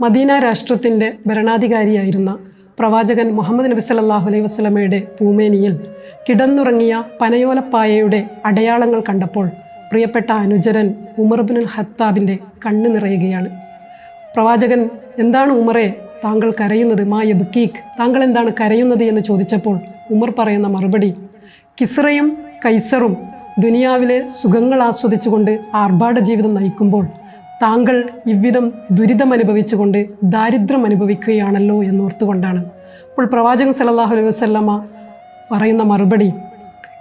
Medina രാഷ്ട്രത്തിന്റെ ഭരണാധികാരിയായിരുന്ന പ്രവാചകൻ മുഹമ്മദ് നബി സല്ലല്ലാഹു അലൈഹി വസ്ലമയുടെ പൂമേനിയിൽ കിടന്നുറങ്ങിയ പനയോലപ്പായയുടെ അടയാളങ്ങൾ കണ്ടപ്പോൾ പ്രിയപ്പെട്ട അനുചരൻ ഉമർബിനുൽ ഹത്താബിന്റെ കണ്ണു നിറയുകയാണ്. പ്രവാചകൻ എന്താണ് ഉമറെ താങ്കൾ കരയുന്നത്? മാ യബ്കീക്ക് താങ്കൾ എന്താണ് കരയുന്നത്? എന്ന് ചോദിച്ചപ്പോൾ ഉമർ പറയുന്ന മറുപടി കിസ്റയും കൈസറും ദുനിയാവിലെ സുഖങ്ങൾ ആസ്വദിച്ചുകൊണ്ട് ആർഭാട ജീവിതം നയിക്കുമ്പോൾ താങ്കൾ ദുരിതം അനുഭവിച്ചുകൊണ്ട് ദാരിദ്ര്യം അനുഭവിക്കുകയാണല്ലോ എന്നോർത്തുകൊണ്ടാണ്. അപ്പോൾ പ്രവാചകൻ സലല്ലാഹു അലൈഹി വസല്ലമ പറയുന്ന മറുപടി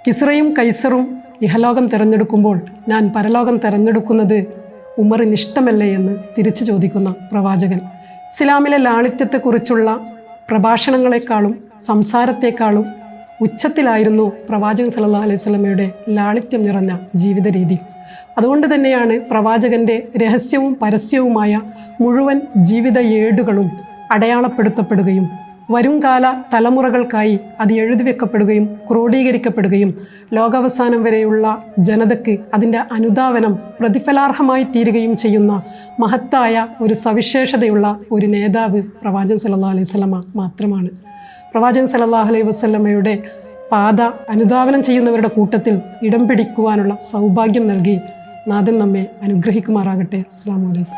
കിസ്റയും കൈസറും ഇഹലോകം തിരഞ്ഞെടുക്കുമ്പോൾ ഞാൻ പരലോകം തിരഞ്ഞെടുക്കുന്നത് ഉമറിന് ഇഷ്ടമല്ലേ എന്ന് തിരിച്ചു ചോദിക്കുന്ന പ്രവാചകൻ. ഇസ്ലാമിലെ ലാളിത്യത്തെക്കുറിച്ചുള്ള പ്രഭാഷണങ്ങളെക്കാളും സംസാരത്തെക്കാളും ഉച്ചത്തിലായിരുന്നു പ്രവാചകൻ സല്ലല്ലാഹു അലൈഹി സ്വലമയുടെ ലാളിത്യം നിറഞ്ഞ ജീവിത രീതി അതുകൊണ്ട് തന്നെയാണ് പ്രവാചകന്റെ രഹസ്യവും പരസ്യവുമായ മുഴുവൻ ജീവിത ഏടുകളും അടയാളപ്പെടുത്തപ്പെടുകയും വരുംകാല തലമുറകൾക്കായി അത് എഴുതി വെക്കപ്പെടുകയും ക്രോഡീകരിക്കപ്പെടുകയും ലോകാവസാനം വരെയുള്ള ജനതയ്ക്ക് അതിന്റെ അനുദാവനം പ്രതിഫലാർഹമായി തീരുകയും ചെയ്യുന്ന മഹത്തായ ഒരു സവിശേഷതയുള്ള ഒരു നേതാവ് പ്രവാചൻ സല്ലാ അലൈഹി വസല്ലമ മാത്രമാണ്. പ്രവാചകൻ സലല്ലാഹു അലൈഹി വസല്ലമയുടെ പാത അനുധാവനം ചെയ്യുന്നവരുടെ കൂട്ടത്തിൽ ഇടം പിടിക്കുവാനുള്ള സൗഭാഗ്യം നൽകി നാഥൻ നമ്മെ അനുഗ്രഹിക്കുമാറാകട്ടെ. അസ്സാം വലൈക്കും